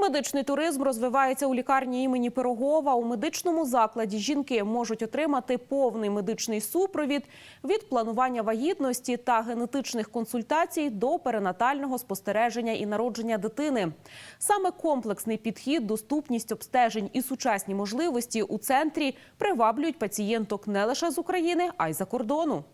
Медичний туризм розвивається у лікарні імені Пирогова. У медичному закладі жінки можуть отримати повний медичний супровід від планування вагітності та генетичних консультацій до перинатального спостереження і народження дитини. Саме комплексний підхід, доступність обстежень і сучасні можливості у центрі приваблюють пацієнток не лише з України, а й за кордону.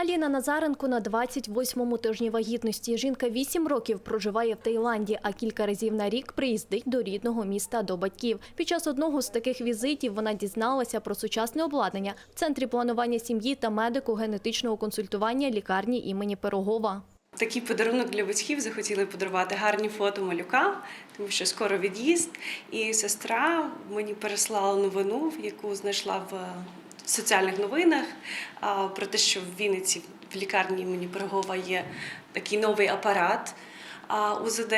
Аліна Назаренко на 28-му тижні вагітності. Жінка 8 років проживає в Таїланді, а кілька разів на рік приїздить до рідного міста до батьків. Під час одного з таких візитів вона дізналася про сучасне обладнання в центрі планування сім'ї та медико-генетичного консультування лікарні імені Пирогова. Такий подарунок для батьків захотіли подарувати гарні фото малюка, тому що скоро від'їзд. І сестра мені переслала новину, яку знайшла в соціальних новинах про те, що в Вінниці в лікарні імені Пирогова є такий новий апарат УЗД.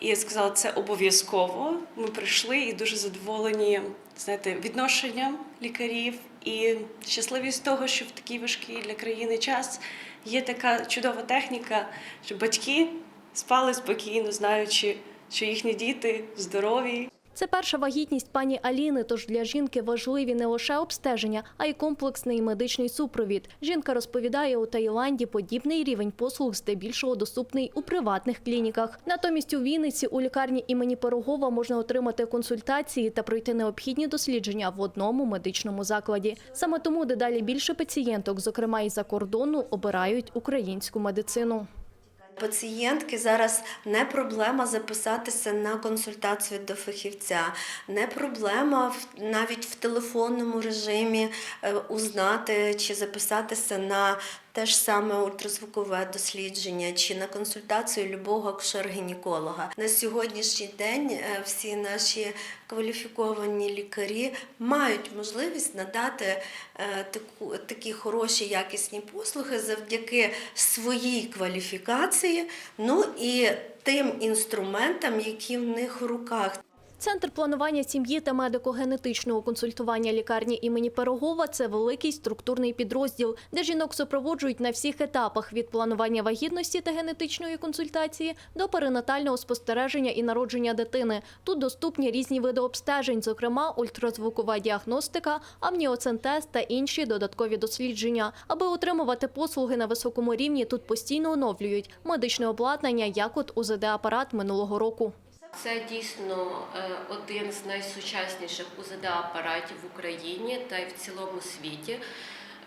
І я сказала, це обов'язково. Ми прийшли і дуже задоволені знаєте, відношенням лікарів і щасливі з того, що в такий важкий для країни час є така чудова техніка, що батьки спали спокійно, знаючи, що їхні діти здорові. Це перша вагітність пані Аліни, тож для жінки важливі не лише обстеження, а й комплексний медичний супровід. Жінка розповідає, у Таїланді подібний рівень послуг здебільшого доступний у приватних клініках. Натомість у Вінниці у лікарні імені Пирогова можна отримати консультації та пройти необхідні дослідження в одному медичному закладі. Саме тому дедалі більше пацієнток, зокрема і за кордону, обирають українську медицину. Пацієнтки зараз не проблема записатися на консультацію до фахівця, не проблема навіть в телефонному режимі е, узнати чи записатися на те ж саме ультразвукове дослідження чи на консультацію любого акушер-гінеколога. На сьогоднішній день е, всі наші кваліфіковані лікарі мають можливість надати е, таку, такі хороші якісні послуги завдяки своїй кваліфікації, ну і тим інструментам, які в них в руках. Центр планування сім'ї та медико-генетичного консультування лікарні імені Пирогова – це великий структурний підрозділ, де жінок супроводжують на всіх етапах від планування вагітності та генетичної консультації до перинатального спостереження і народження дитини. Тут доступні різні види обстежень, зокрема ультразвукова діагностика, амніоцентез та інші додаткові дослідження. Аби отримувати послуги на високому рівні, тут постійно оновлюють медичне обладнання, як от УЗД-апарат минулого року. Це дійсно е, один з найсучасніших УЗД-апаратів в Україні та й в цілому світі.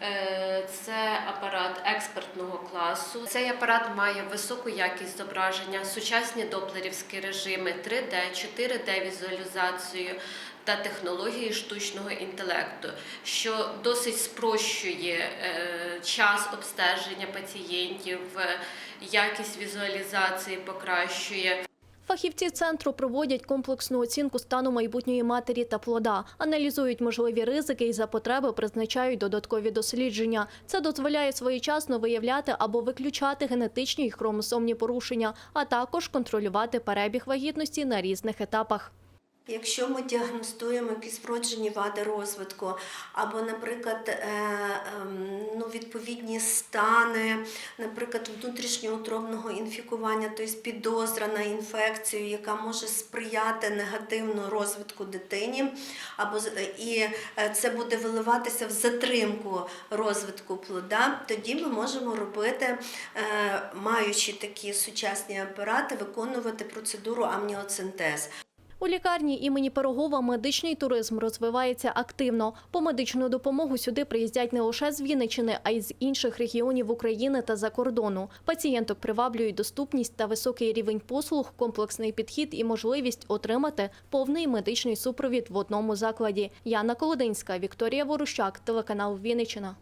Е, Це апарат експертного класу. Цей апарат має високу якість зображення, сучасні доплерівські режими, 3D, 4D візуалізацію та технології штучного інтелекту, що досить спрощує е, час обстеження пацієнтів, якість візуалізації покращує. Фахівці центру проводять комплексну оцінку стану майбутньої матері та плода, аналізують можливі ризики і за потреби призначають додаткові дослідження. Це дозволяє своєчасно виявляти або виключати генетичні й хромосомні порушення, а також контролювати перебіг вагітності на різних етапах. Якщо ми діагностуємо якісь вроджені вади розвитку, або, наприклад, е, ем, ну, відповідні стани, наприклад, внутрішньоутробного інфікування, тобто підозра на інфекцію, яка може сприяти негативно розвитку дитині, або і е, це буде виливатися в затримку розвитку плода, тоді ми можемо робити, е, маючи такі сучасні апарати, виконувати процедуру амніоцентез. У лікарні імені Пирогова медичний туризм розвивається активно. По медичну допомогу сюди приїздять не лише з Вінниччини, а й з інших регіонів України та за кордону. Пацієнток приваблюють доступність та високий рівень послуг, комплексний підхід і можливість отримати повний медичний супровід в одному закладі. Яна Колодинська, Вікторія Ворущак, телеканал Вінниччина.